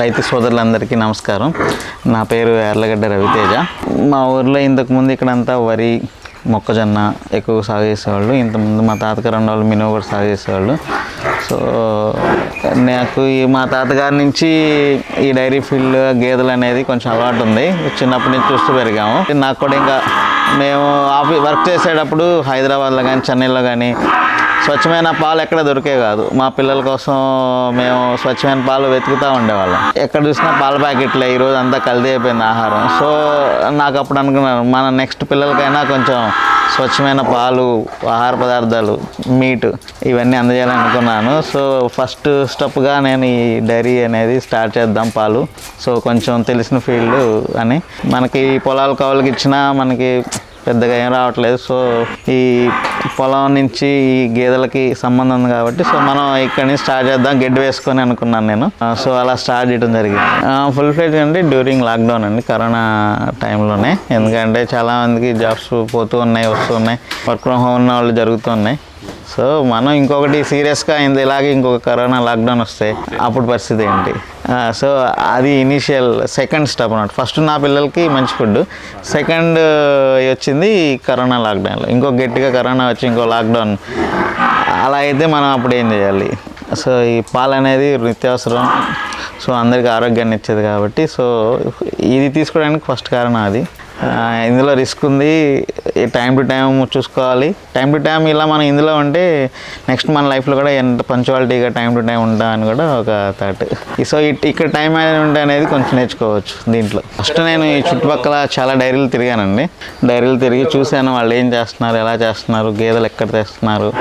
రైతు సోదరులందరికీ నమస్కారం. నా పేరు ఎర్లగడ్డ రవితేజ. మా ఊర్లో ఇంతకుముందు ఇక్కడంతా వరి మొక్కజొన్న ఎక్కువ సాగు చేసేవాళ్ళు. ఇంతకుముందు మా తాతగారు ఉన్న వాళ్ళు కూడా సాగు చేసేవాళ్ళు. సో నాకు ఈ మా తాతగారి నుంచి ఈ డైరీ ఫీల్డ్ గేదెలు అనేది కొంచెం అలవాటు ఉంది. చిన్నప్పటి నుంచి చూస్తూ పెరిగాము. నాకు కూడా ఇంకా మేము ఆఫీ వర్క్ చేసేటప్పుడు హైదరాబాద్లో కానీ చెన్నైలో కానీ స్వచ్ఛమైన పాలు ఎక్కడ దొరికే కాదు. మా పిల్లల కోసం మేము స్వచ్ఛమైన పాలు వెతుకుతూ ఉండేవాళ్ళం. ఎక్కడ చూసినా పాల ప్యాకెట్లే ఈరోజు అంతా కల్తీ అయిపోయింది ఆహారం. సో నాకు అప్పుడు అనుకున్నాను మన నెక్స్ట్ పిల్లలకైనా కొంచెం స్వచ్ఛమైన పాలు ఆహార పదార్థాలు మీట్ ఇవన్నీ అందజేయాలని అనుకున్నాను సో ఫస్ట్ స్టెప్గా నేను ఈ డైరీ అనేది స్టార్ట్ చేద్దాం పాలు. సో కొంచెం తెలిసిన ఫీల్డ్ అని. మనకి పొలాల కవులకి ఇచ్చినా మనకి పెద్దగా ఏం రావట్లేదు. సో ఈ పొలం నుంచి ఈ గేదెలకి సంబంధం ఉంది కాబట్టి సో మనం ఇక్కడ నుంచి స్టార్ట్ చేద్దాం. గెడ్డి వేసుకొని అనుకున్నాను నేను. సో అలా స్టార్ట్ చేయడం జరిగింది. ఫుల్ ఫ్లెజ్ అండి డ్యూరింగ్ లాక్డౌన్ అండి కరోనా టైంలోనే. ఎందుకంటే చాలామందికి జాబ్స్ పోతూ ఉన్నాయి వస్తూ ఉన్నాయి. వర్క్ ఫ్రమ్ హోమ్ ఉన్న వాళ్ళు జరుగుతున్నాయి సో మనం ఇంకొకటి సీరియస్గా అయింది ఇలాగే ఇంకొక కరోనా లాక్డౌన్ వస్తే అప్పుడు పరిస్థితి ఏంటి? సో అది ఇనీషియల్ సెకండ్ స్టెప్ అనమాట ఫస్ట్ నా పిల్లలకి మంచి ఫుడ్ సెకండ్ వచ్చింది కరోనా లాక్డౌన్లో. ఇంకో గట్టిగా కరోనా వచ్చి ఇంకో లాక్డౌన్. అలా అయితే మనం అప్పుడు ఏం చేయాలి? సో ఈ పాలు అనేది నిత్యావసరం సో అందరికీ ఆరోగ్యాన్ని ఇచ్చేది కాబట్టి సో ఇది తీసుకోవడానికి ఫస్ట్ కారణం అది. ఇందులో రిస్క్ ఉంది. టైం టు టైం చూసుకోవాలి. టైం టు టైం ఇలా మనం ఇందులో ఉంటే నెక్స్ట్ మన లైఫ్లో కూడా ఎంత పంచువాలిటీగా టైం టు టైం ఉంటా అని కూడా ఒక థాట్. సో ఇట్ ఇక్కడ టైం మేనేజ్మెంట్ అనేది కొంచెం నేర్చుకోవచ్చు దీంట్లో. ఫస్ట్ నేను ఈ చుట్టుపక్కల చాలా డైరీలు తిరిగానండి. డైరీలు తిరిగి చూశాను. వాళ్ళు ఏం చేస్తున్నారు ఎలా చేస్తున్నారు గేదెలు ఎక్కడ తెస్తున్నారు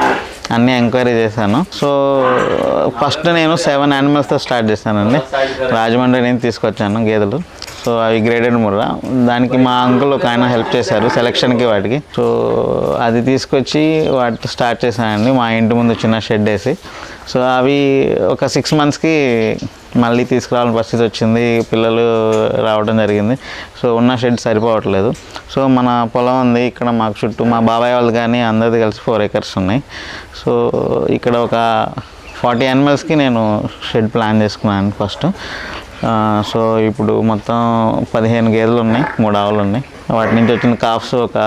అన్నీ ఎంక్వైరీ చేశాను. సో ఫస్ట్ నేను సెవెన్ యానిమల్స్తో స్టార్ట్ చేశానండి. రాజమండ్రి నేను తీసుకొచ్చాను గేదెలు. సో అవి గ్రేడెడ్ ముర్రా. దానికి మా అంకుల్ ఒక ఆయన హెల్ప్ చేశారు సెలక్షన్కి వాటికి. సో అది తీసుకొచ్చి వాటితో స్టార్ట్ చేశానండి. మా ఇంటి ముందు చిన్న షెడ్ వేసి. సో అవి ఒక సిక్స్ మంత్స్కి మళ్ళీ తీసుకురావాలని పరిస్థితి వచ్చింది. పిల్లలు రావడం జరిగింది. సో ఉన్న షెడ్ సరిపోవట్లేదు. సో మన పొలం ఉంది. ఇక్కడ మాకు చుట్టూ మా బాబాయ్ వాళ్ళు కానీ అందరిది కలిసి ఫోర్ ఎకర్స్ ఉన్నాయి. సో ఇక్కడ ఒక ఫార్టీ యానిమల్స్కి నేను షెడ్ ప్లాన్ చేసుకున్నాను ఫస్ట్ సో ఇప్పుడు మొత్తం పదిహేను గేదెలు ఉన్నాయి మూడు ఆవులు ఉన్నాయి. వాటి నుంచి వచ్చిన కాఫ్స్ ఒక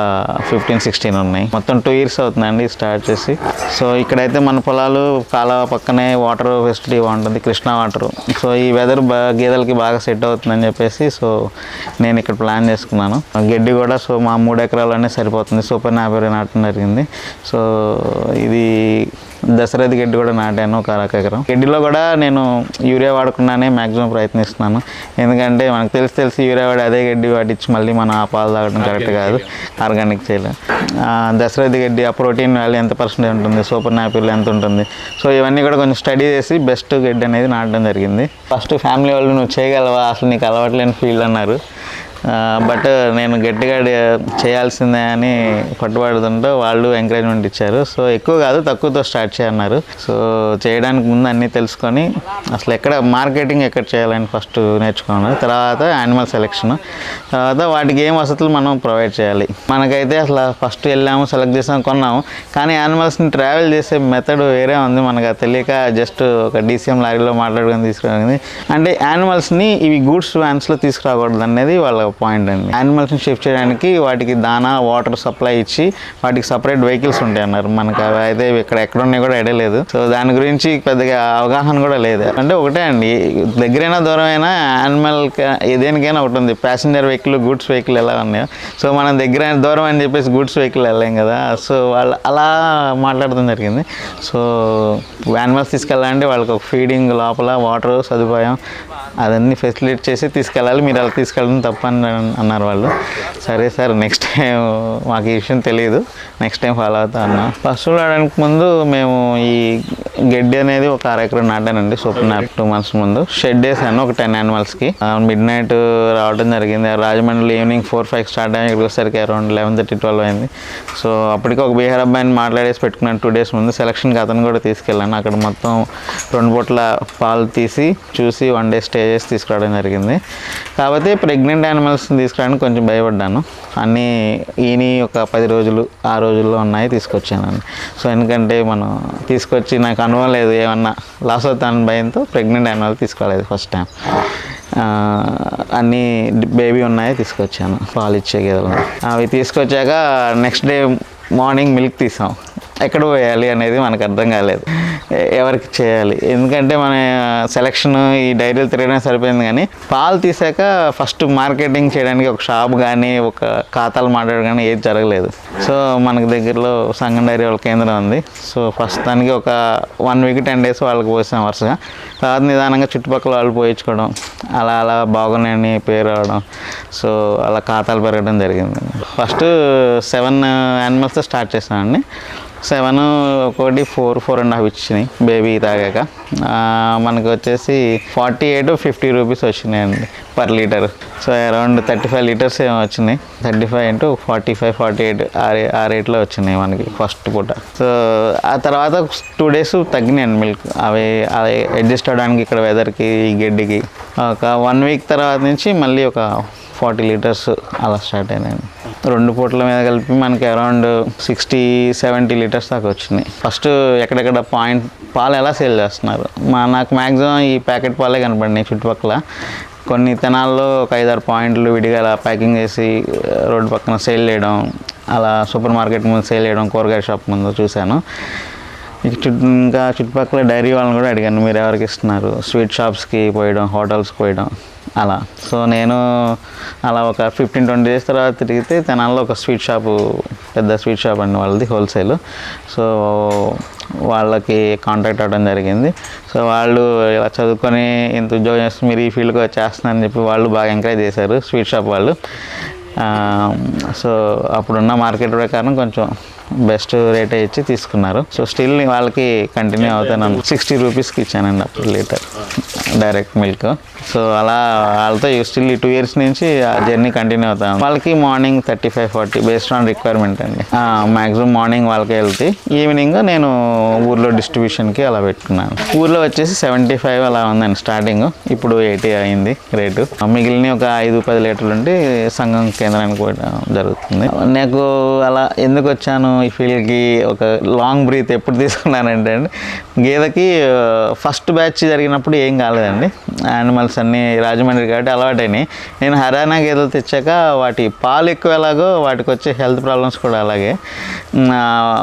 ఫిఫ్టీన్ సిక్స్టీన్ ఉన్నాయి. మొత్తం టూ ఇయర్స్ అవుతుందండి స్టార్ట్ చేసి. సో ఇక్కడైతే మన పొలాలు కాలువ పక్కనే వాటర్ ఫెసిలిటీ బాగుంటుంది కృష్ణా వాటర్ సో ఈ వెదర్ బా గేదెలకి బాగా సెట్ అవుతుందని చెప్పేసి సో నేను ఇక్కడ ప్లాన్ చేసుకున్నాను. గడ్డి కూడా సో మా మూడు ఎకరాలనే సరిపోతుంది. సూపర్ నాపేరు నాటడం జరిగింది. సో ఇది దసరాది గడ్డి కూడా నాటాను ఒక ఎకరం గడ్డిలో కూడా నేను యూరియా వాడకుండానే మ్యాక్సిమం ప్రయత్నిస్తున్నాను. ఎందుకంటే మనకు తెలిసి తెలిసి యూరియా వాడి అదే గడ్డి వాటిచ్చి మళ్ళీ మనం ఆ పాలు తాగడం కరెక్ట్ కాదు. ఆర్గానిక్ చేయలేం ఆ, దసరాది గడ్డి ఆ ప్రోటీన్ వాల్యూ ఎంత పర్సెంటేజ్ ఉంటుంది? సూపర్ నాపిల్ ఎంత ఉంటుంది? సో ఇవన్నీ కూడా కొంచెం స్టడీ చేసి బెస్ట్ గడ్డి అనేది నాటడం జరిగింది. ఫస్ట్ ఫ్యామిలీ వాళ్ళు నువ్వు చేయగలవా? అసలు నీకు అలవాట్లేని ఫీల్డ్ అన్నారు. బట్ నేను గట్టిగా చేయాల్సిందే అని పట్టుబడుతుంటే వాళ్ళు ఎంకరేజ్మెంట్ ఇచ్చారు. సో ఎక్కువ కాదు తక్కువతో స్టార్ట్ చేయన్నారు. సో చేయడానికి ముందు అన్నీ తెలుసుకొని అసలు ఎక్కడ మార్కెటింగ్ ఎక్కడ చేయాలని ఫస్ట్ నేర్చుకున్నాను. తర్వాత యానిమల్ సెలెక్షన్ తర్వాత వాటికి ఏం వసతులు మనం ప్రొవైడ్ చేయాలి. మనకైతే అసలు ఫస్ట్ వెళ్ళాము సెలెక్ట్ చేసాము కొన్నాము. కానీ యానిమల్స్ని ట్రావెల్ చేసే మెథడ్ వేరే ఉంది మనకు. అది తెలియక జస్ట్ ఒక డీసీఎం లారీలో మాట్లాడుకొని తీసుకురాగింది అంటే యానిమల్స్ని ఇవి గూడ్స్ వ్యాన్స్లో తీసుకురాకూడదు అనేది వాళ్ళ పాయింట్ అండి. యానిమల్స్ని షిఫ్ట్ చేయడానికి వాటికి దానా వాటర్ సప్లై ఇచ్చి వాటికి సపరేట్ వెహికల్స్ ఉంటాయి అన్నారు. మనకు అవి అయితే ఇక్కడ ఎక్కడ ఉన్నాయి కూడా ఎడలేదు సో దాని గురించి పెద్దగా అవగాహన కూడా లేదు. అంటే ఒకటే అండి దగ్గరైనా దూరమైనా యానిమల్ దేనికైనా ఒకటి ఉంది. ప్యాసింజర్ వెహికల్ గూడ్స్ వెహికల్ ఎలా ఉన్నాయో. సో మనం దగ్గర దూరం అని చెప్పేసి గూడ్స్ వెహికల్ వెళ్ళాం కదా. సో వాళ్ళు అలా మాట్లాడడం జరిగింది. సో యానిమల్స్ తీసుకెళ్ళాలంటే వాళ్ళకి ఒక ఫీడింగ్ లోపల వాటర్ సదుపాయం అదన్నీ ఫెసిలిటీ చేసి తీసుకెళ్ళాలి. మీరు అలా తీసుకెళ్ళడం తప్పని అన్నారు వాళ్ళు. సరే సార్ నెక్స్ట్ టైం మాకు ఈ విషయం తెలియదు నెక్స్ట్ టైం ఫాలో అవుతా అన్నా. ఫస్ట్ చూడడానికి ముందు మేము ఈ గడ్డి అనేది ఒక అర ఎకరం నాటానండి. సూపర్ నాట్ టూ మంత్స్ ముందు. షెడ్ వేసాను ఒక టెన్ యానిమల్స్కి మిడ్ నైట్ రావడం జరిగింది. రాజమండ్రిలో ఈవినింగ్ ఫోర్ ఫైవ్ స్టార్ట్ అయ్యి ఇక్కడికి వచ్చేసరికి అరౌండ్ లెవెన్ థర్టీ ట్వెల్వ్ అయింది. సో అప్పటికి ఒక బీహార్ అబ్బాయిని మాట్లాడేసి పెట్టుకున్నాను టూ డేస్ ముందు. సెలక్షన్కి అతను కూడా తీసుకెళ్ళాను. అక్కడ మొత్తం రెండు పూట్ల పాలు తీసి చూసి వన్ డే స్టేజెస్ తీసుకురావడం జరిగింది. కాకపోతే ప్రెగ్నెంట్ యానిమల్స్ తీసుకురావడానికి కొంచెం భయపడ్డాను. అన్నీ ఈని ఒక పది రోజులు ఆ రోజుల్లో ఉన్నాయి తీసుకొచ్చానండి సో ఎందుకంటే మనం తీసుకొచ్చి నాకు అనుభవం లేదు ఏమన్నా లాస్ అవుతాను భయంతో ప్రెగ్నెంట్ యానిమల్ తీసుకోలేదు ఫస్ట్ టైం అన్నీ బేబీ ఉన్నాయి తీసుకొచ్చాను పాలు ఇచ్చే గేదెలు. అవి తీసుకొచ్చాక నెక్స్ట్ డే మార్నింగ్ మిల్క్ తీసాం. ఎక్కడ పోయాలి అనేది మనకు అర్థం కాలేదు. ఎవరికి చేయాలి? ఎందుకంటే మన సెలక్షన్ ఈ డైరీలు తిరగడం సరిపోయింది కానీ పాలు తీసాక ఫస్ట్ మార్కెటింగ్ చేయడానికి ఒక షాప్ కానీ ఒక ఖాతాలు మాట్లాడడం కానీ ఏది జరగలేదు. సో మనకు దగ్గరలో సంఘం డైరీ వాళ్ళ కేంద్రం ఉంది. సో ఫస్ట్ దానికి ఒక వన్ వీక్ టెన్ డేస్ వాళ్ళకి పోసాం వరుసగా. తర్వాత నిదానంగా చుట్టుపక్కల వాళ్ళు పోయించుకోవడం అలా అలా బాగున్నాయని పేరు రావడం సో అలా ఖాతాలు పెరగడం జరిగింది. ఫస్ట్ సెవెన్ యానిమల్స్తో స్టార్ట్ చేసామండి. సెవెన్ ఒకటి ఫోర్ ఫోర్ అండ్ హాఫ్ ఇచ్చినాయి బేబీ తాగాక. మనకు వచ్చేసి ఫార్టీ ఎయిట్ ఫిఫ్టీ రూపీస్ వచ్చినాయండి per litre. So around thirty five litres ఏమో వచ్చినాయి. Thirty five into forty five forty eight ఆ ఆ రేట్లో వచ్చినాయి మనకి ఫస్ట్ పూట. సో ఆ తర్వాత టూ డేస్ తగ్గినాయండి మిల్క్. అవి అవి అడ్జస్ట్ అవ్వడానికి ఇక్కడ వెదర్కి ఈ గడ్డికి. ఒక వన్ వీక్ తర్వాత నుంచి మళ్ళీ ఒక ఫార్టీ లీటర్స్ అలా స్టార్ట్ అయినాయండి. రెండు పూటల మీద కలిపి మనకి అరౌండ్ సిక్స్టీ సెవెంటీ లీటర్స్ దాకా వచ్చింది ఫస్ట్ ఎక్కడెక్కడ పాయింట్ పాలు ఎలా సేల్ చేస్తున్నారు? మా నాకు మ్యాక్సిమం ఈ ప్యాకెట్ పాలే కనపడినాయి చుట్టుపక్కల. కొన్ని తెనాల్లో ఒక ఐదారు పాయింట్లు విడిగా అలా ప్యాకింగ్ చేసి రోడ్డు పక్కన సేల్ చేయడం అలా సూపర్ మార్కెట్ ముందు సేల్ చేయడం కూరగాయ షాప్ ముందు చూశాను. ఇక చుట్టూ ఇంకా చుట్టుపక్కల డైరీ వాళ్ళని కూడా అడిగాను మీరు ఎవరికి ఇస్తున్నారు? స్వీట్ షాప్స్కి పోయడం హోటల్స్కి పోయడం. అలా. సో నేను అలా ఒక ఫిఫ్టీన్ ట్వంటీ డేస్ తర్వాత తిరిగితే తెనాల్లో ఒక స్వీట్ షాపు పెద్ద స్వీట్ షాప్ అండి వాళ్ళది హోల్సేల్. సో వాళ్ళకి కాంటాక్ట్ అవ్వడం జరిగింది. సో వాళ్ళు ఇలా చదువుకొని ఇంత ఉద్యోగం చేస్తే మీరు ఈ ఫీల్డ్కి వచ్చేస్తున్నారని చెప్పి వాళ్ళు బాగా ఎంకరేజ్ చేశారు స్వీట్ షాప్ వాళ్ళు. సో అప్పుడున్న మార్కెట్ ప్రకారం కొంచెం బెస్ట్ రేట్ ఇచ్చి తీసుకున్నారు. సో స్టిల్ వాళ్ళకి కంటిన్యూ అవుతాను సిక్స్టీ రూపీస్కి ఇచ్చానండి అప్పుడు లీటర్ డైరెక్ట్ మిల్క్ సో అలా వాళ్ళతో స్టిల్ ఈ టూ ఇయర్స్ నుంచి ఆ జర్నీ కంటిన్యూ అవుతాను వాళ్ళకి morning thirty five forty based on requirement అండి మ్యాక్సిమం మార్నింగ్ వాళ్ళకి వెళ్తే ఈవినింగ్ నేను ఊర్లో డిస్ట్రిబ్యూషన్కి అలా పెట్టుకున్నాను. ఊర్లో వచ్చేసి సెవెంటీ ఫైవ్ అలా ఉందండి స్టార్టింగ్ ఇప్పుడు ఎయిటీ అయింది రేటు మిగిలిన ఒక ఐదు పది లీటర్లు ఉంటే సంఘం కేంద్రానికి పోయడం జరుగుతుంది. నాకు అలా ఎందుకు వచ్చాను ఈ ఫీల్డ్కి ఒక లాంగ్ బ్రీత్ ఎప్పుడు తీసుకున్నానంటే అండి గేదెకి ఫస్ట్ బ్యాచ్ జరిగినప్పుడు ఏం కాలేదండి. యానిమల్స్ అన్నీ రాజమండ్రి కాబట్టి అలవాటైనాయి. నేను హర్యానా గేదెలు తెచ్చాక వాటి పాలు ఎక్కువ ఎలాగో వాటికి వచ్చే హెల్త్ ప్రాబ్లమ్స్ కూడా అలాగే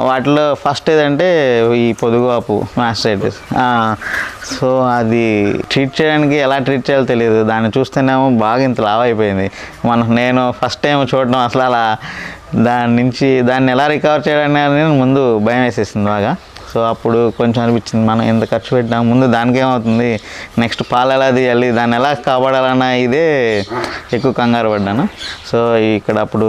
వాటిలో ఫస్ట్ ఏదంటే ఈ పొదుగువాపు మాస్టైటిస్ సో అది ట్రీట్ చేయడానికి ఎలా ట్రీట్ చేయాలో తెలియదు. దాన్ని చూస్తేనేమో బాగా ఇంత లావైపోయింది అయిపోయింది. మనం నేను ఫస్ట్ టైం చూడడం అసలు అలా దాని నుంచి దాన్ని ఎలా రికవర్ చేయడానికి అనేది ముందు భయం వేసేసింది బాగా. సో అప్పుడు కొంచెం అనిపించింది మనం ఎంత ఖర్చు పెట్టినా ముందు దానికి ఏమవుతుంది నెక్స్ట్ పాలు ఎలా తీయాలి? దాన్ని ఎలా కాపాడాలన్న ఇదే ఎక్కువ కంగారు పడ్డాను. సో ఇక్కడ అప్పుడు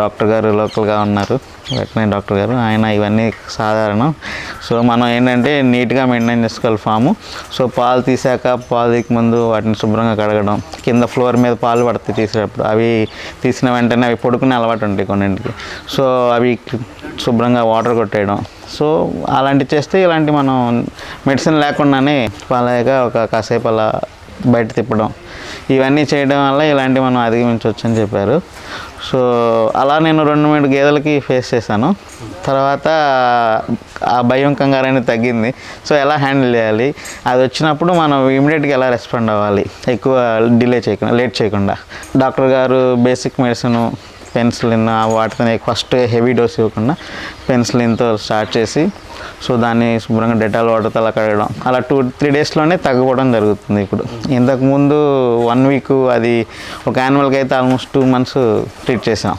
డాక్టర్ గారు లోకల్గా ఉన్నారు వెటనరీ డాక్టర్ గారు ఆయన ఇవన్నీ సాధారణం. సో మనం ఏంటంటే నీట్గా మెయింటైన్ చేసుకోవాలి ఫాము. సో పాలు తీసాక పాలు తీక ముందు వాటిని శుభ్రంగా కడగడం కింద ఫ్లోర్ మీద పాలు పడతాయి తీసేటప్పుడు. అవి తీసిన వెంటనే అవి పడుకునే అలవాటు ఉంటాయి కొన్నింటికి. సో అవి శుభ్రంగా వాటర్ కొట్టేయడం సో అలాంటి చేస్తే ఇలాంటి మనం మెడిసిన్ లేకుండానే వాళ్ళగా ఒక కాసేపు అలా బయట తిప్పడం ఇవన్నీ చేయడం వల్ల ఇలాంటివి మనం అధిగమించవచ్చు అని చెప్పారు. సో అలా నేను రెండు మూడు గేదెలకి ఫేస్ చేశాను. తర్వాత ఆ భయం కంగారు అనేది తగ్గింది. సో ఎలా హ్యాండిల్ చేయాలి? అది వచ్చినప్పుడు మనం ఇమీడియట్గా ఎలా రెస్పాండ్ అవ్వాలి? ఎక్కువ డిలే చేయకుండా లేట్ చేయకుండా. డాక్టర్ గారు బేసిక్ మెడిసిన్ పెన్సిలిన్ వాటితోనే ఫస్ట్ హెవీ డోస్ ఇవ్వకుండా పెన్సిలిన్తో స్టార్ట్ చేసి సో దాన్ని శుభ్రంగా డెటాల్ వాటర్తో అలా కడగడం. అలా టూ త్రీ డేస్లోనే తగ్గిపోవడం జరుగుతుంది ఇప్పుడు. ఇంతకుముందు వన్ వీక్ అది ఒక యానిమల్కి అయితే ఆల్మోస్ట్ టూ మంత్స్ ట్రీట్ చేసాం.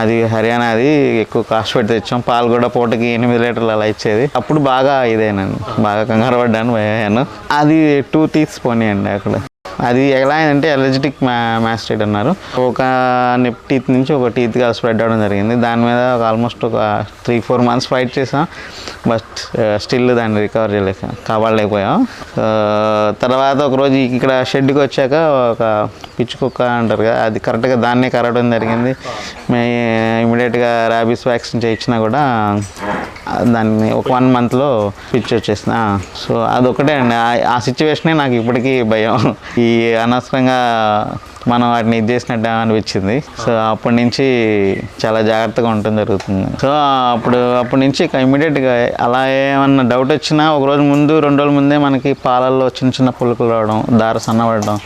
అది హర్యానా అది ఎక్కువ కాస్ట్ పెట్టి తెచ్చాం. పాలు కూడా పూటకి ఎనిమిది లీటర్లు అలా ఇచ్చేది. అప్పుడు బాగా ఇదేనండి బాగా కంగారు పడ్డాను పోయాను అది టూ టీత్స్ పోనీయండి అక్కడ. అది ఎలా అంటే ఎలర్జెటిక్ మ్యా మ్యాస్టైట్ అన్నారు. ఒక నెప్ టీత్ నుంచి ఒక టీత్గా స్ప్రెడ్ అవ్వడం జరిగింది. దాని మీద ఒక ఆల్మోస్ట్ ఒక త్రీ ఫోర్ మంత్స్ ఫైట్ చేసాం బట్ స్టిల్ దాన్ని రికవర్ చేయలేక కాపాడలేకపోయాం. తర్వాత ఒకరోజు ఇక్కడ షెడ్కి వచ్చాక ఒక పిచ్చుకుక్క అంటారు కదా అది కరెక్ట్గా దాన్నే కరవడం జరిగింది. మే ఇమీడియట్గా ర్యాబీస్ వ్యాక్సిన్ చేయించినా కూడా దాన్ని ఒక వన్ మంత్లో స్విచ్ వచ్చేసిన. సో అదొకటే అండి. ఆ- ఆ సిచ్యువేషనే నాకు ఇప్పటికీ భయం. ఈ అనవసరంగా మనం వాటిని ఇది చేసినట్టు అనిపించింది. సో అప్పటి నుంచి చాలా జాగ్రత్తగా ఉండటం జరుగుతుంది. సో అప్పుడు అప్పటి నుంచి ఇమీడియట్గా అలా ఏమన్నా డౌట్ వచ్చినా ఒక రోజు ముందు రెండు రోజుల ముందే మనకి పాలల్లో చిన్న చిన్న పులుకులు రావడం దార సన్నబడడం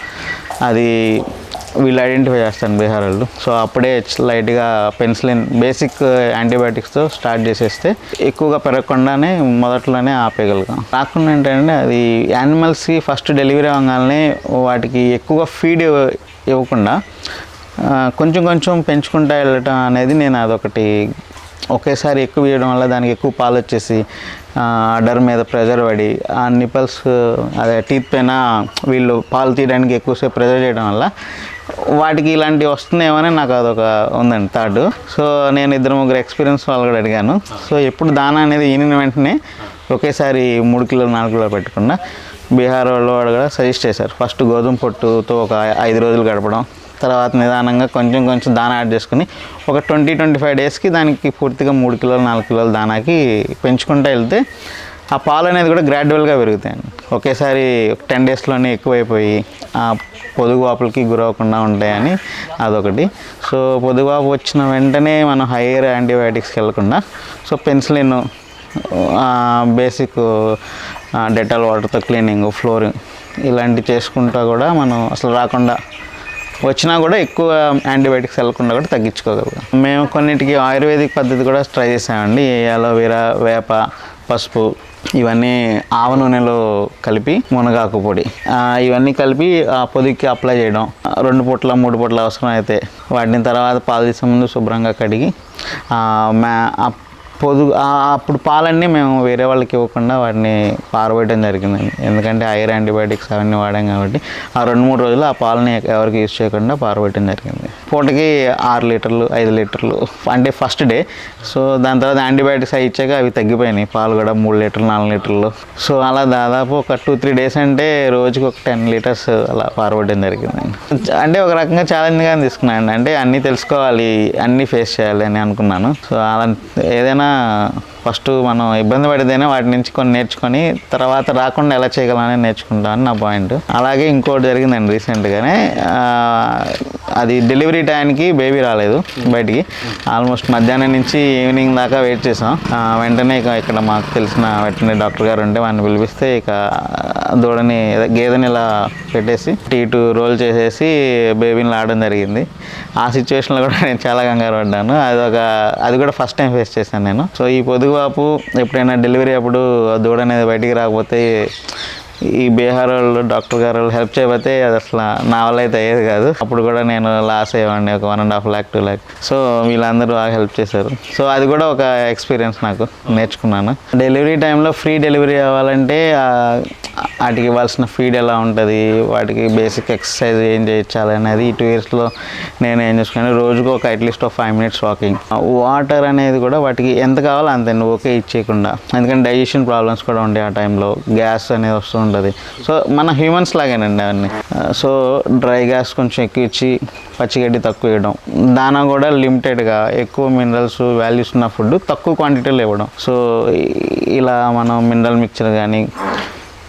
అది వీళ్ళు ఐడెంటిఫై చేస్తాను బీహార్ వాళ్ళు సో అప్పుడే లైట్గా పెన్సిలిన్ బేసిక్ యాంటీబయాటిక్స్తో స్టార్ట్ చేసేస్తే ఎక్కువగా పెరగకుండానే మొదట్లోనే ఆపేయగలుగుతాం. కాకుండా ఏంటంటే అది యానిమల్స్కి ఫస్ట్ డెలివరీ అవ్వగానే వాటికి ఎక్కువ ఫీడ్ ఇవ్వకుండా uh, కొంచెం కొంచెం పెంచుకుంటా వెళ్ళటం అనేది నేను అదొకటి ఒకేసారి ఎక్కువ ఇవ్వడం వల్ల దానికి ఎక్కువ పాలు వచ్చేసి డర్ మీద ప్రెజర్ పడి ఆ నిపల్స్ అదే టీత్ పైన వీళ్ళు పాలు తీయడానికి ఎక్కువసేపు ప్రెజర్ చేయడం వల్ల వాటికి ఇలాంటివి వస్తున్నాయేమని నాకు అదొక ఉందండి థాట్. సో నేను ఇద్దరు ముగ్గురు ఎక్స్పీరియన్స్ వాళ్ళు కూడా అడిగాను. సో ఎప్పుడు దానా అనేది ఈనిన వెంటనే ఒకేసారి మూడు కిలోలు నాలుగు కిలోలు పెట్టకుండా బీహార్ వాళ్ళు వాడు కూడా సజెస్ట్ చేశారు. ఫస్ట్ గోధుమ పొట్టుతో ఒక ఐదు రోజులు గడపడం తర్వాత నిదానంగా కొంచెం కొంచెం దానా యాడ్ చేసుకుని ఒక ట్వంటీ ట్వంటీ ఫైవ్ డేస్కి దానికి పూర్తిగా మూడు కిలోలు నాలుగు కిలోల దానాకి పెంచుకుంటూ వెళ్తే ఆ పాలు అనేది కూడా గ్రాడ్యువల్గా పెరుగుతాయండి. ఒకేసారి టెన్ డేస్లోనే ఎక్కువైపోయి ఆ పొదుగువాపులకి గురవకుండా ఉంటాయని అదొకటి. సో పొదుగువాపు వచ్చిన వెంటనే మనం హైయర్ యాంటీబయాటిక్స్కి వెళ్ళకుండా సో పెన్సిలిన్ బేసిక్ డెటాల్ వాటర్తో క్లీనింగ్ ఫ్లోరింగ్ ఇలాంటివి చేసుకుంటా కూడా మనం అసలు రాకుండా వచ్చినా కూడా ఎక్కువ యాంటీబయాటిక్స్ వెళ్ళకుండా కూడా తగ్గించుకోగలుగుతాం. మేము కొన్నిటికి ఆయుర్వేదిక్ పద్ధతి కూడా ట్రై చేసామండి. అలోవెరా వేప పసుపు ఇవన్నీ ఆవ నూనెలో కలిపి మునగాకు పొడి. ఇవన్నీ కలిపి ఆ పొదికి అప్లై చేయడం. రెండు పూట్ల మూడు పూట్ల అవసరం అయితే వాటిని తర్వాత పాలు తీసే ముందు శుభ్రంగా కడిగి మ్యా పొదుగు అప్పుడు పాలన్నీ మేము వేరే వాళ్ళకి ఇవ్వకుండా వాటిని పారబోయడం జరిగిందండి ఎందుకంటే ఐర్ యాంటీబయాటిక్స్ అవన్నీ వాడాం కాబట్టి ఆ రెండు మూడు రోజులు ఆ పాలని ఎవరికి యూజ్ చేయకుండా పారబోయడం జరిగింది. పూటకి ఆరు లీటర్లు ఐదు లీటర్లు అంటే ఫస్ట్ డే సో దాని తర్వాత యాంటీబయాటిక్స్ అవి ఇచ్చాక అవి తగ్గిపోయినాయి. పాలు కూడా మూడు లీటర్లు నాలుగు లీటర్లు. సో అలా దాదాపు ఒక టూ త్రీ డేస్ అంటే రోజుకి ఒక టెన్ లీటర్స్ అలా పారబోయడం జరిగిందండి అంటే ఒక రకంగా ఛాలెంజ్గా తీసుకున్నాను అంటే అన్నీ తెలుసుకోవాలి అన్నీ ఫేస్ చేయాలి అని అనుకున్నాను. సో అలా ఏదైనా ఫస్ట్ మనం ఇబ్బంది పడితేనే వాటి నుంచి కొన్ని నేర్చుకొని తర్వాత రాకుండా ఎలా చేయగలమని నేర్చుకుంటామని నా పాయింట్ అలాగే ఇంకోటి జరిగిందండి రీసెంట్గానే అది డెలివరీ టైంకి బేబీ రాలేదు బయటికి. ఆల్మోస్ట్ మధ్యాహ్నం నుంచి ఈవినింగ్ దాకా వెయిట్ చేసాం వెంటనే ఇక ఇక్కడ మాకు తెలిసిన వెటనరీ డాక్టర్ గారు ఉంటే వాడిని పిలిపిస్తే ఇక దూడని గేదెని ఇలా పెట్టేసి ఇటు రోల్ చేసేసి బేబీని లాడడం జరిగింది. ఆ సిచ్యువేషన్లో కూడా నేను చాలా కంగారు పడ్డాను. అది ఒక అది కూడా ఫస్ట్ టైం ఫేస్ చేశాను నేను. సో ఈ పొదుగువాపు ఎప్పుడైనా డెలివరీ అప్పుడు ఆ దూడ అనేది బయటికి రాకపోతే ఈ బీహార్ వాళ్ళు డాక్టర్ గారు వాళ్ళు హెల్ప్ చేయకపోతే అది అసలు నా వల్ల అయితే అయ్యేది కాదు. అప్పుడు కూడా నేను లాస్ అయ్యేవాడిని ఒక one and half lakh two lakh so వీళ్ళందరూ బాగా హెల్ప్ చేశారు. సో అది కూడా ఒక ఎక్స్పీరియన్స్ నాకు నేర్చుకున్నాను. డెలివరీ టైంలో ఫ్రీ డెలివరీ అవ్వాలంటే వాటికి ఇవ్వాల్సిన ఫీడ్ ఎలా ఉంటుంది వాటికి బేసిక్ ఎక్సర్సైజ్ ఏం చేయించాలి అనేది ఈ టూ ఇయర్స్లో నేను ఏం చేసుకున్నాను రోజుకు ఒక అట్లీస్ట్ ఒక ఫైవ్ మినిట్స్ వాకింగ్ వాటర్ అనేది కూడా వాటికి ఎంత కావాలో అంతే ఓకే ఇచ్చేయకుండా. ఎందుకంటే డైజెషన్ ప్రాబ్లమ్స్ కూడా ఉండే ఆ టైంలో గ్యాస్ అనేది వస్తూ ఉంటుంది. సో మన హ్యూమన్స్ లాగేనండి అవన్నీ. సో డ్రై గ్యాస్ కొంచెం ఎక్కువ ఇచ్చి పచ్చిగడ్డి తక్కువ ఇవ్వడం. దానా కూడా లిమిటెడ్గా ఎక్కువ మినరల్స్ వాల్యూస్ ఉన్న ఫుడ్ తక్కువ క్వాంటిటీలో ఇవ్వడం. సో ఇలా మనం మినరల్ మిక్చర్ కానీ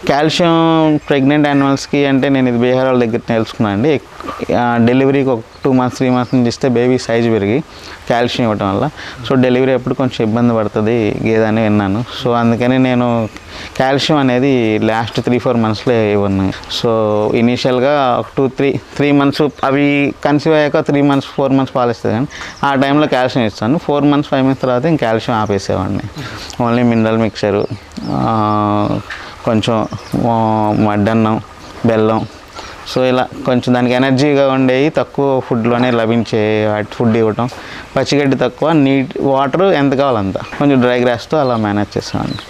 కాల్షియం ప్రెగ్నెంట్ యానిమల్స్కి అంటే నేను ఇది బీహార్ వాళ్ళ దగ్గర తెలుసుకున్నాను అండి. డెలివరీకి ఒక టూ మంత్స్ త్రీ మంత్స్ నుంచి ఇస్తే బేబీ సైజ్ పెరిగి కాల్షియం ఇవ్వటం వల్ల. సో డెలివరీ అప్పుడు కొంచెం ఇబ్బంది పడుతుంది గేదని విన్నాను. సో అందుకని నేను కాల్షియం అనేది లాస్ట్ త్రీ ఫోర్ మంత్స్లో ఇవ్వను. సో ఇనీషియల్గా ఒక టూ త్రీ త్రీ మంత్స్ అవి కన్సీవ్ అయ్యాక త్రీ మంత్స్ ఫోర్ మంత్స్ పాలిస్తుంది కానీ ఆ టైంలో కాల్షియం ఇస్తాను. ఫోర్ మంత్స్ ఫైవ్ మంత్స్ తర్వాత ఇంకా కాల్షియం ఆపేసేవాడిని. ఓన్లీ మినరల్ మిక్చరు కొంచెం మడ్డన్నం బెల్లం. సో ఇలా కొంచెం దానికి ఎనర్జీగా ఉండేవి తక్కువ ఫుడ్లోనే లభించే వాటి ఫుడ్ ఇవ్వటం. పచ్చిగడ్డి తక్కువ నీట్ వాటర్ ఎంత కావాలంత. కొంచెం డ్రై గ్రాస్తో అలా మేనేజ్ చేసామండి